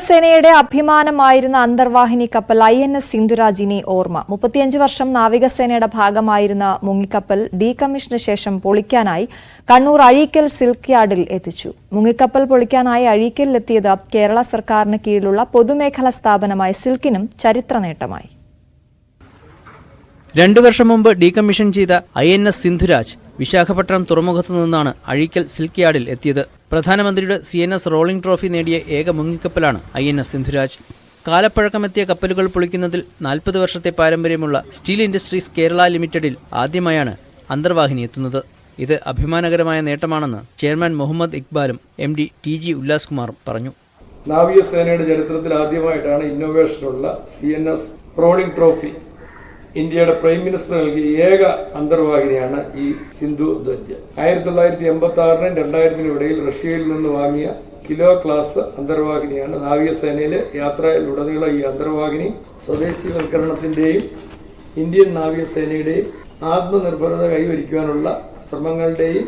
സേനയുടെ അഭിമാനമായിരുന്ന അന്തർവാഹിനി കപ്പൽ I N S സിന്ധുരാജിനെ ഓർമ്മ. മുപ്പത്തിയഞ്ച് വർഷം നാവികസേനയുടെ ഭാഗമായിരുന്ന മുങ്ങിക്കപ്പൽ ഡീകമ്മീഷന് ശേഷം പൊളിക്കാനായി കണ്ണൂർ അഴീക്കൽ സിൽക്ക് യാർഡിൽ എത്തിച്ചു. മുങ്ങിക്കപ്പൽ പൊളിക്കാനായി അഴീക്കലിലെത്തിയത് കേരള സർക്കാരിന് കീഴിലുള്ള പൊതുമേഖലാ സ്ഥാപനമായ സിൽക്കിനും ചരിത്ര നേട്ടമായി. രണ്ടു വർഷം മുമ്പ് ഡീകമ്മീഷൻ ചെയ്ത I N S Sindhuraj Visakhapatnam തുറമുഖത്തു നിന്നാണ് അഴീക്കൽ സിൽക്ക് യാർഡിൽ എത്തിയത്. പ്രധാനമന്ത്രിയുടെ C N S rolling trophy നേടിയ ഏക മുങ്ങിക്കപ്പലാണ് ഐ എൻ എസ് സിന്ധുരാജ്. കാലപ്പഴക്കമെത്തിയ കപ്പലുകൾ പൊളിക്കുന്നതിൽ നാൽപ്പത് വർഷത്തെ പാരമ്പര്യമുള്ള സ്റ്റീൽ ഇൻഡസ്ട്രീസ് കേരള ലിമിറ്റഡിൽ ആദ്യമായാണ് അന്തർവാഹിനി എത്തുന്നത്. ഇത് അഭിമാനകരമായ നേട്ടമാണെന്ന് chairman Muhammad ഇക്ബാലും M D T G Ullas കുമാറും പറഞ്ഞു. നാവികസേനയുടെ ചരിത്രത്തിൽ ആദ്യമായിട്ടാണ് ഇന്നോവേഷനുള്ള C N S rolling trophy ഇന്ത്യയുടെ പ്രൈം മിനിസ്റ്റർ നൽകിയ ഏക അന്തർവാഹിനിയാണ് ഈ സിന്ധു ധ്വജ്. ആയിരത്തി തൊള്ളായിരത്തി എൺപത്തി ആറിനും രണ്ടായിരത്തിനും ഇടയിൽ റഷ്യയിൽ നിന്ന് വാങ്ങിയ കിലോ ക്ലാസ് അന്തർവാഹിനിയാണ് നാവികസേനയിലെ യാത്രയിലുടനീളം ഈ അന്തർവാഹിനി. സ്വദേശീവൽക്കരണത്തിന്റെയും ഇന്ത്യൻ നാവികസേനയുടെയും ആത്മനിർഭരത കൈവരിക്കുവാനുള്ള ശ്രമങ്ങളുടെയും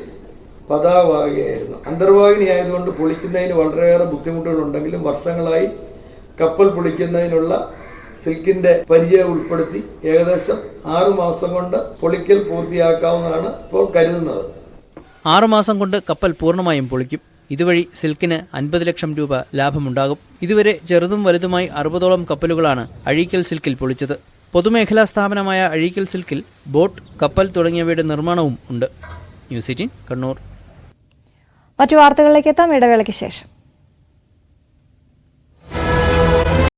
പതാകമാകുകയായിരുന്നു അന്തർവാഹിനി ആയതുകൊണ്ട് പൊളിക്കുന്നതിന് വളരെയേറെ ബുദ്ധിമുട്ടുകളുണ്ടെങ്കിലും വർഷങ്ങളായി കപ്പൽ പൊളിക്കുന്നതിനുള്ള സിൽക്കിന്റെ പരിചയം ഉൾപ്പെടുത്തി ഏകദേശം ആറു മാസം കൊണ്ട് പൊളിക്കൽ പൂർത്തിയാക്കാവുന്നതാണ് ഇപ്പോൾ കരുതുന്നത്. ആറുമാസം കൊണ്ട് കപ്പൽ പൂർണമായും പൊളിക്കും. ഇതുവഴി സിൽക്കിന് അൻപത് ലക്ഷം രൂപ ലാഭമുണ്ടാകും. ഇതുവരെ ചെറുതും വലുതുമായി അറുപതോളം കപ്പലുകളാണ് അഴീക്കൽ സിൽക്കിൽ പൊളിച്ചത്. പൊതുമേഖലാ സ്ഥാപനമായ അഴീക്കൽ സിൽക്കിൽ ബോട്ട് കപ്പൽ തുടങ്ങിയവയുടെ നിർമ്മാണവും ഉണ്ട്. News eighteen Kannur. മറ്റു വാർത്തകളിലേക്ക് എത്താം. ഇടവേളയ്ക്ക് ശേഷം.